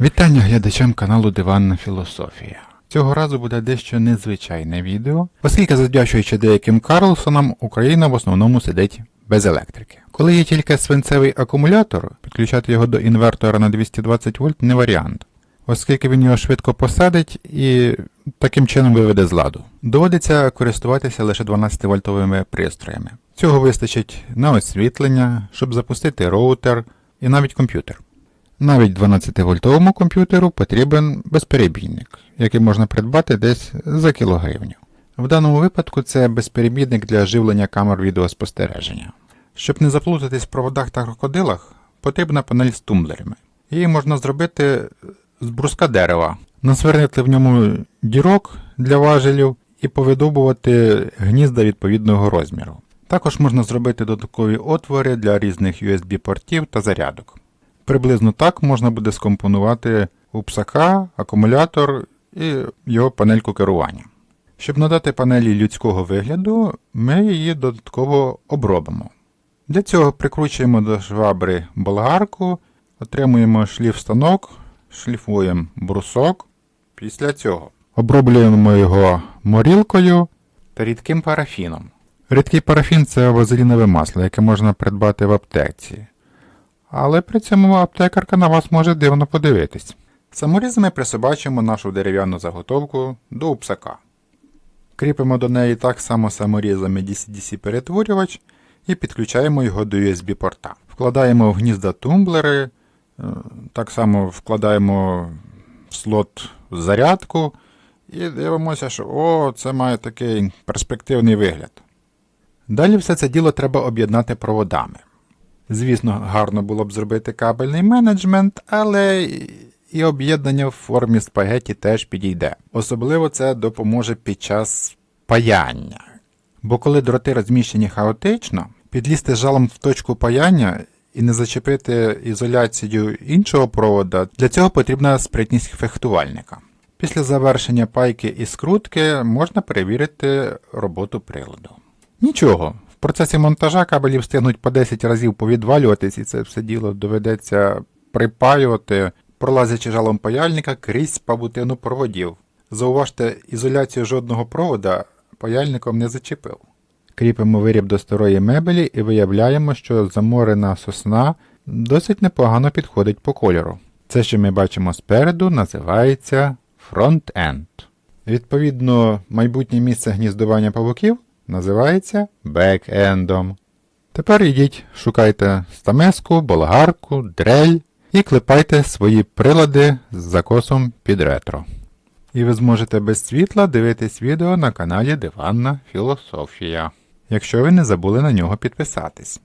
Вітання глядачам каналу Диванна Філософія. Цього разу буде дещо незвичайне відео, оскільки, завдячуючи деяким Карлсонам, Україна в основному сидить без електрики. Коли є тільки свинцевий акумулятор, підключати його до інвертора на 220 вольт не варіант, оскільки він його швидко посадить і таким чином виведе з ладу. Доводиться користуватися лише 12-вольтовими пристроями. Цього вистачить на освітлення, щоб запустити роутер і навіть комп'ютер. Навіть 12-вольтовому комп'ютеру потрібен безперебійник, який можна придбати десь за кілогривню. В даному випадку це безперебійник для живлення камер відеоспостереження. Щоб не заплутатись в проводах та крокодилах, потрібна панель з тумблерами. Її можна зробити з бруска дерева, насвернити в ньому дірок для важелів і повидобувати гнізда відповідного розміру. Також можна зробити додаткові отвори для різних USB-портів та зарядок. Приблизно так можна буде скомпонувати у псака, акумулятор і його панельку керування. Щоб надати панелі людського вигляду, ми її додатково обробимо. Для цього прикручуємо до швабри болгарку, отримуємо шліф-станок, шліфуємо брусок. Після цього оброблюємо його морілкою та рідким парафіном. Рідкий парафін це вазелінове масло, яке можна придбати в аптеці. Але при цьому аптекарка на вас може дивно подивитись. Саморізами присобачимо нашу дерев'яну заготовку до упсака. Кріпимо до неї так само саморізами DC-DC перетворювач і підключаємо його до USB-порта. Вкладаємо в гнізда тумблери, е, так само вкладаємо в слот зарядку і дивимося, що о, це має такий перспективний вигляд. Далі все це діло треба об'єднати проводами. Звісно, гарно було б зробити кабельний менеджмент, але і об'єднання в формі спагеті теж підійде. Особливо це допоможе під час паяння. Бо коли дроти розміщені хаотично, підлізти жалом в точку паяння і не зачепити ізоляцію іншого провода, для цього потрібна спритність фехтувальника. Після завершення пайки і скрутки можна перевірити роботу приладу. Нічого, процесі монтажа кабелі встигнуть по 10 разів повідвалюватись, і це все діло доведеться припаювати, пролазячи жалом паяльника крізь павутину проводів. Зауважте, ізоляцію жодного провода паяльником не зачепив. Кріпимо виріб до старої мебелі і виявляємо, що заморена сосна досить непогано підходить по кольору. Це, що ми бачимо спереду, називається фронт-енд. Відповідно, майбутнє місце гніздування павуків називається бек-ендом. Тепер йдіть, шукайте стамеску, болгарку, дрель і клепайте свої прилади з закосом під ретро. І ви зможете без світла дивитись відео на каналі Диванна Філософія, якщо ви не забули на нього підписатись.